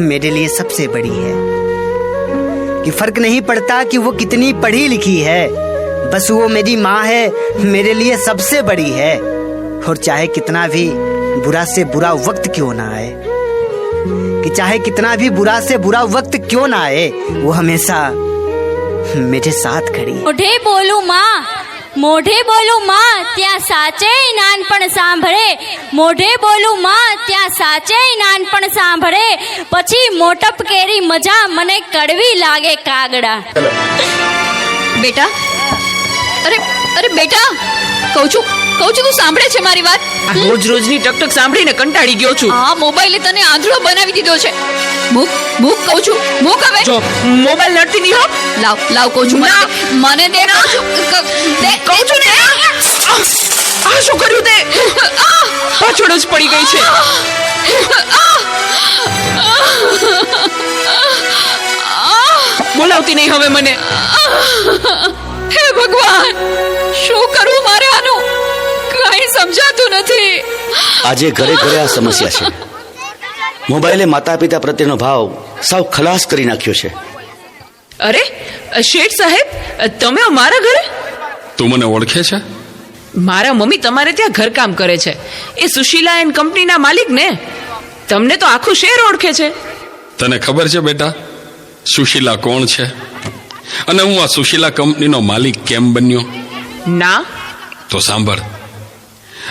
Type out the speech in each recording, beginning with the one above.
मेरे लिए सबसे बड़ी है। कि फ़र्क नहीं पड़ता कि वो कितनी पढ़ी लिखी है। बस वो मेरी माँ है, मेरे लिए सबसे बड़ी है। और चाहे कितना भी बुरा से बुरा वक्त क्यों ना आए, कि चाहे कितना भी बुरा से बुरा वक्त क्यों ना आए, वो हमेशा मेरे साथ खड़ी उठे बोलू माँ। મોઢે બોલું માં ત્યાં સાચે નાનપણ સાંભળે. મોઢે બોલું માં ત્યાં સાચે નાનપણ સાંભળે. પછી મોટપ કેરી મજા મને કડવી લાગે કાગડા. બેટા? અરે અરે બેટા કહું છું કહું છું તું સાંભળે છે મારી વાત? આ રોજ રોજની ટકટક સાંભળીને કંટાળી ગયો છું. આ મોબાઈલે તને આંધળો બનાવી દીધો છે. મૂક મૂક કહું છું મૂક હવે. જો મોબાઈલ નડતી નહીં હો. લાવ લાવ કહું છું મને દે. કહું છું દે કહું છું ને. આ શું કર્યું તે? પાછળ જ પડી ગઈ છે. બોલાવતી નહીં હવે મને. હે ભગવાન શું કરવું મારે આનું? કઈ સમજાતું નથી. આજે ઘરે ઘરે આ સમસ્યા છે. મોબાઈલે માતા પિતા પ્રત્યેનો ભાવ સાવ ખલાસ કરી નાખ્યો છે. અરે શેઠ સાહેબ તમે મારા ઘરે? તું મને ઓળખે છે? મારા મમ્મી તમારે ત્યાં ઘરકામ કરે છે. એ સુશીલા એન્ડ કંપનીના માલિક ને? તમને તો આખું શેર ઓળખે છે. તને ખબર છે બેટા? સુશીલા કોણ છે? અને હું આ સુશીલા કંપનીનો માલિક કેમ બન્યો? ના. તો સાંભળ.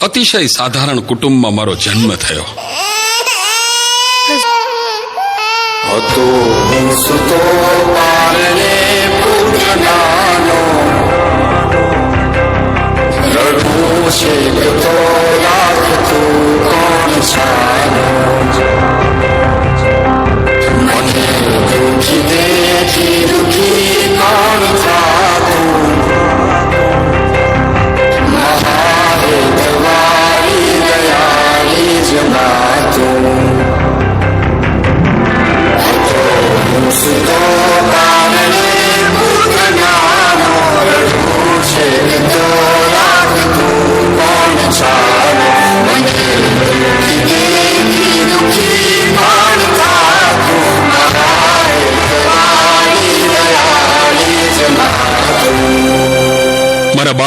અતિશય સાધારણ કુટુંબમાં મારો જન્મ થયો. હતો સુતો પારણે પૂજનાનો રડવું છે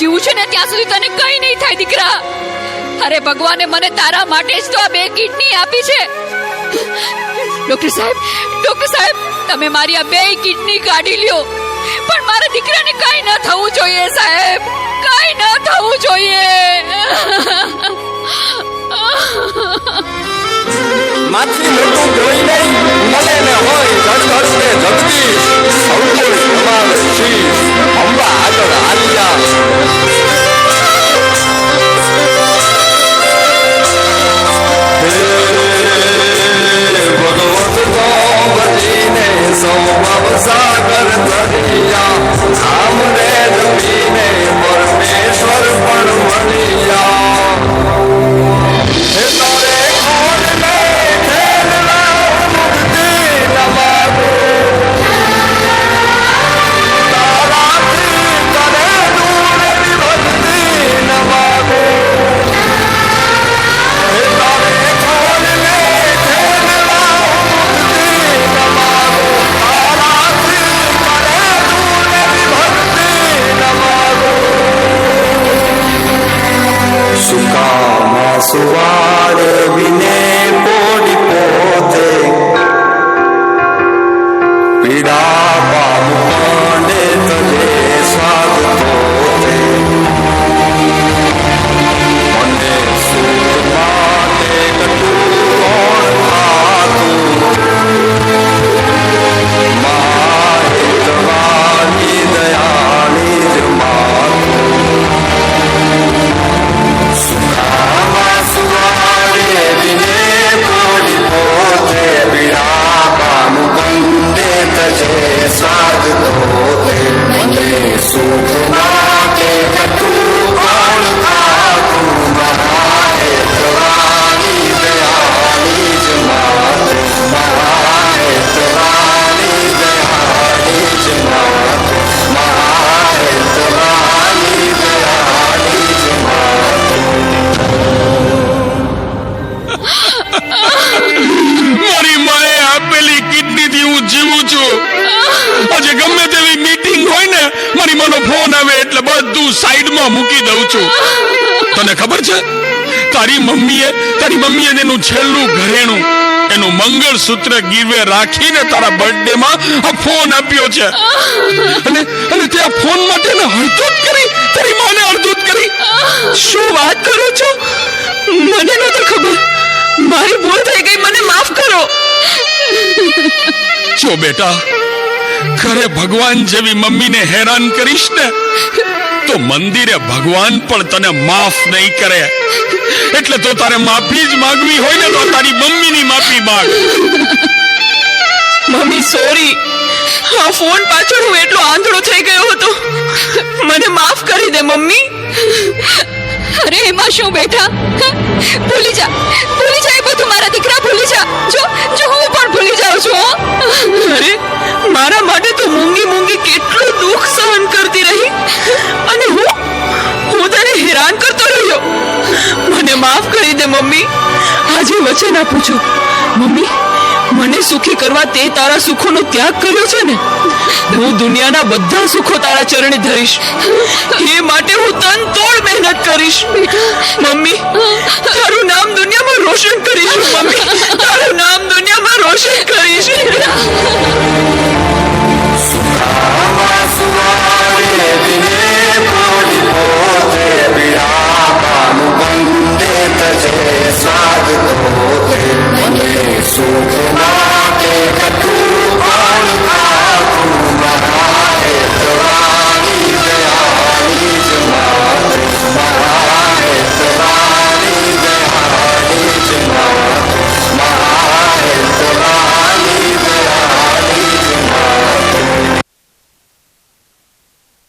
જીવું છું ને ત્યાં સુધી તને કઈ નહીં થાય, દીકરા. અરે ભગવાને મને તારા માટે જ તો આ બે કિડની આપી છે. ડોક્ટર સાહેબ ડોક્ટર સાહેબ, તમે મારી આ બે કિડની કાઢી લ્યો. પણ મારા દીકરાને કઈ ન થવું જોઈએ, સાહેબ. કઈ ન થવું જોઈએ. માથી મૃત્યુ જોઈ નહીં. મળે ને હોય જગત ને જગદીશ Shri Ram બેટાનો ફોન આવે એટલે બધું સાઈડમાં મૂકી દઉં છું. તને ખબર છે? તારી મમ્મીએ તારી મમ્મીએ એનું છેલ્લું ઘરેણું, એનું મંગળસૂત્ર ગીરવે રાખીને તારા બર્થડે માં આ ફોન આપ્યો છે. અને અને તે આ ફોન માટે ને હળધૂત કરી, તારી માને હળધૂત કરી. શું વાત કરો છો? મને નથી ખબર. મારી ભૂલ થઈ ગઈ, મને માફ કરો. જો બેટા ઘરે ભગવાન જેવી મમ્મીને હેરાન કરીશ ને, તો મંદિરે ભગવાન પણ તને માફ નહીં કરે. એટલે તો તારે માફી જ માંગવી હોય ને તો તારી મમ્મીની માફી માંગ. Mummy, sorry. આ ફોન પાછળ હું એટલો આંધળો થઈ ગયો હતો. મને માફ કરી દે, મમ્મી. અરે, એમાં શું બેટા? ભૂલી જા ભૂલી જા એ બધું મારા દીકરા, ભૂલી જા. જો જો, હું પણ ભૂલી જાઉં છું અરે, મારા માટે તો મૂંગી મૂંગી કેટલું દુઃખ સહન કરતી રહી. અને હું હું તને હેરાન કરતો રહ્યો. મને માફ કરી દે, મમ્મી. આજે વચન આપું છું. મમ્મી, મને સુખી કરવા તે તારા સુખોનો ત્યાગ કર્યો છે ને? હું દુનિયાના બધા સુખો તારા ચરણે ધરીશ. એ માટે હું તન તોડ કરીશ? મમ્મી તારું નામ દુનિયામાં રોશન કરીશ મમ્મી. તારું નામ દુનિયામાં રોશન